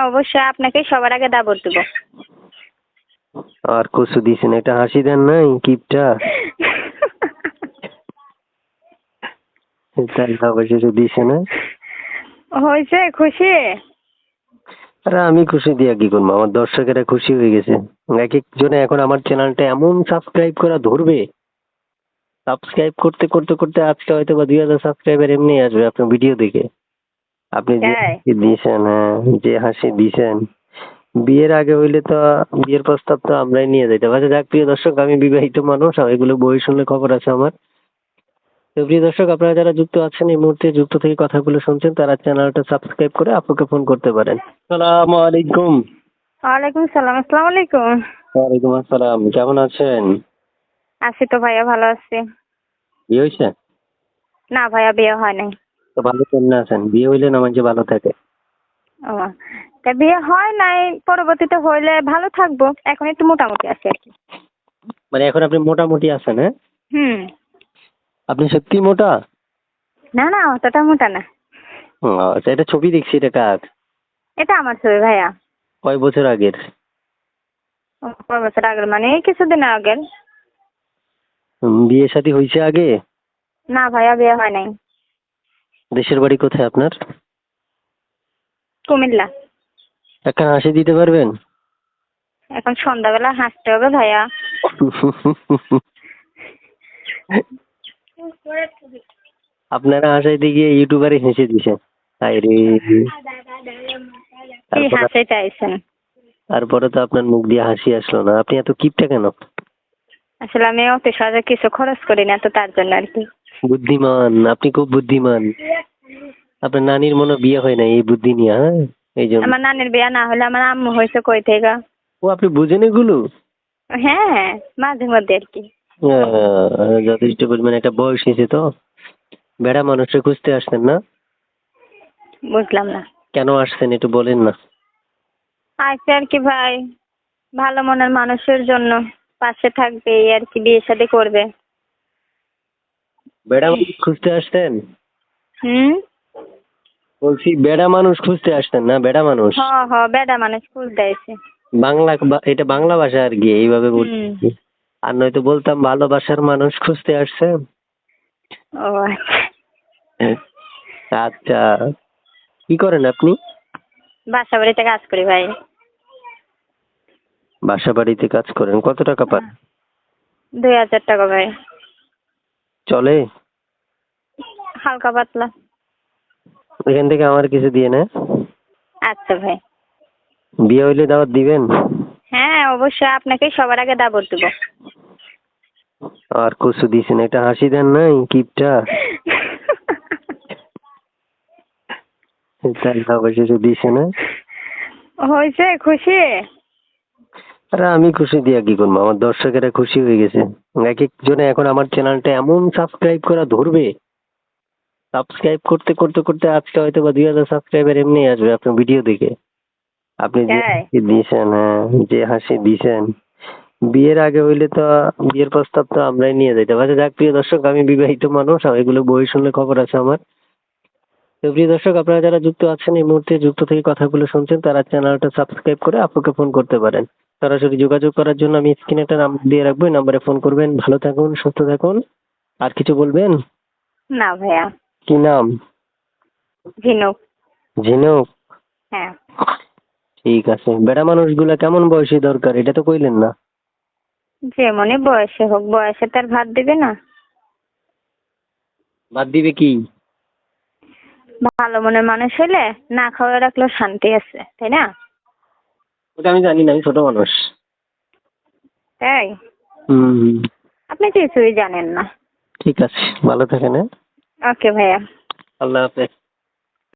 অবশ্যই আপনাকে সবার আগে দাবর দেবো। আর কচু দিছেন একটা হাসি দেন নাই কিপটা? তাই অবশেষে দিছে না? হয়েছে খুশি? আরে আমি খুশি দিয়া কি করব? আমার দর্শকেরা খুশি হয়ে গেছে। এক একজনে এখন আমার চ্যানেলটা এমন সাবস্ক্রাইব করা ধরবে। সাবস্ক্রাইব করতে করতে করতে আজকে হয়তো বা দুই হাজার সাবস্ক্রাইবার এমনি আসবে আপনার ভিডিও দেখে। আপনি যে তাই? হাসি দিয়েছেন হ্যাঁ যে হাসি দিয়েছেন বিয়ের আগে হইলে তো বিয়ের প্রস্তাব তো আমরাই নিয়ে যাইতাম। আচ্ছা যাক প্রিয় দর্শক আমি বিবাহিত মানুষ আর এগুলো বই শুনলে খবর আছে আমার। তো প্রিয় দর্শক আপনারা যারা যুক্ত আছেন এই মুহূর্তে যুক্ত থেকে কথাগুলো শুনছেন তারা চ্যানেলটা সাবস্ক্রাইব করে আপুকে ফোন করতে পারেন। সালাম আলাইকুম। ওয়ালাইকুম সালাম আসসালামু আলাইকুম। ওয়ালাইকুম আসসালাম কেমন আছেন? আছি তো ভাইয়া ভালো আছি। বিয়ে হয়েছে না ভাইয়া বিয়ে হয় নাই। ভালো কেমন আছেন? বিয়ে হইলে না মানুষ ভালো থাকে? ও তা বিয়ে হয় নাই পরবর্তীতে হইলে ভালো থাকব। এখন একটু মোটামুটি আছি আর কি। মানে এখন আপনি মোটামুটি আছেন হ্যাঁ? হুম। আপনি সত্যি মোটা? না না অতটা মোটা না। ও, আচ্ছা এটা ছবি দেখছি এটা কার? এটা আমার ছবি ভাইয়া। কয় বছর আগের? ও, কয় বছর আগের? মানে এই কিছুদিন আগের। বিয়ে শাদী হয়েছে আগে? না ভাইয়া বিয়ে হয় নাই। দেশের বাড়ি কোথায় আপনার? কুমিল্লা। একটা হাসি দিতে পারবেন? এখন সন্ধ্যাবেলা হাসতে হবে ভাইয়া। আপনারা হাসাইতে গিয়ে ইউটিউবারে হেসে দিছে হাই রে কি তারপরে চাইছেন? তারপরে তো আপনার মুখ দিয়ে হাসি আসলো না। আপনি এত কিপটা কেন? আসলে আমি অত সহজে কিছু খরচ করি না তো তার জন্য আর কি। বুদ্ধিমান আপনি খুব বুদ্ধিমান। আপনার নানির মনে বিয়ে হয় না এই বুদ্ধি নিয়ে হ্যাঁ? এই জন্য। আমার নানির বিয়ে না হলে আমার আম্মু হয়েছে কই থেকে? ও আপনি বুঝেন এগুলো? হ্যাঁ হ্যাঁ মাঝে মধ্যে আর কি। যথেষ্ট পরিমাণে একটা বয়স হয়েছে তো। বেড়া মানুষকে খুঁজতে আসছেন না? বুঝলাম না। কেন আসছেন একটু বলেন না। আচ্ছা আর কি ভাই ভালো মনের মানুষের জন্য। পাশে থাকবে আর কি বিয়ে শাদী করবে। বেড়া মানুষ খুঁজতে আসতেন? হুম? বলছি বেড়া মানুষ খুঁজতে আসতেন না? বেড়া মানুষ? হ হ বেডা মানুষ ফুল দেয়ছে বাংলা এটা বাংলা ভাষা আর কি এইভাবে বলছি। আর নয়তো বলতাম ভালোবাসার মানুষ খুঁজতে আসছেন ও আচ্ছা। আচ্ছা। কি করেন আপনি? বাসা বাড়িতে কাজ করি ভাই। বাসা বাড়িতে কাজ করেন। কত টাকা পান? দুই হাজার টাকা ভাই। চলে? হালকা পাতলা। এখান থেকে আমার কিছু দিয়ে না। আচ্ছা ভাই। বিয়ে হইলে দাওয়াত দিবেন? হ্যাঁ অবশ্যই আপনাকে সবার আগে দাবর দেবো। আর কচু দিছেন একটা হাসি দেন নাই কিপটা? অবশেষে দিছে না? হয়েছে খুশি? আরে আমি খুশি দিয়া কি করব? আমার দর্শকেরা খুশি হয়ে গেছে। এক একজনে এখন আমার চ্যানেলটা এমন সাবস্ক্রাইব করা ধরবে। সাবস্ক্রাইব করতে করতে করতে আজকে হয়তো বা দুই হাজার সাবস্ক্রাইবার এমনি আসবে আপনার ভিডিও দেখে। আপনি যে হাসি দিয়েছেন হ্যাঁ যে হাসি দিয়েছেন বিয়ের আগে হইলে তো বিয়ের প্রস্তাব তো আমরাই নিয়ে যাইতাম। আচ্ছা যাক প্রিয় দর্শক আমি বিবাহিত মানুষ আর এগুলো বই শুনলে খবর আছে আমার। তো প্রিয় দর্শক আপনারা যারা যুক্ত আছেন এই মুহূর্তে যুক্ত থেকে কথাগুলো শুনছেন তারা চ্যানেলটা সাবস্ক্রাইব করে আপুকে ফোন করতে পারেন। সরাসরি যোগাযোগ করার জন্য আমি স্ক্রিনে একটা নাম্বার দিয়ে রাখব এই নাম্বারে ফোন করবেন। ভালো থাকুন সুস্থ থাকুন। আর কিছু বলবেন? না ভাইয়া। কি নাম? ঝিনুক। ঝিনুক? হ্যাঁ। ঠিক আছে। বেড়া মানুষগুলা কেমন বয়সী দরকার? এটা তো কইলেন না। যেমনই বয়সে হোক বয়সে তার ভাত দিবে না। বাদ দিবে কি? ভালো মনের মানুষ হলে না খাওয়া রাখলেও শান্তি আছে তাই না? ওটা আমি জানি না আমি ছোট মানুষ। তাই? হুম। আপনি কিছুই জানেন না। ঠিক আছে ভালো থাকেন হ্যাঁ? ওকে ভাইয়া। আল্লাহ হাফেজ।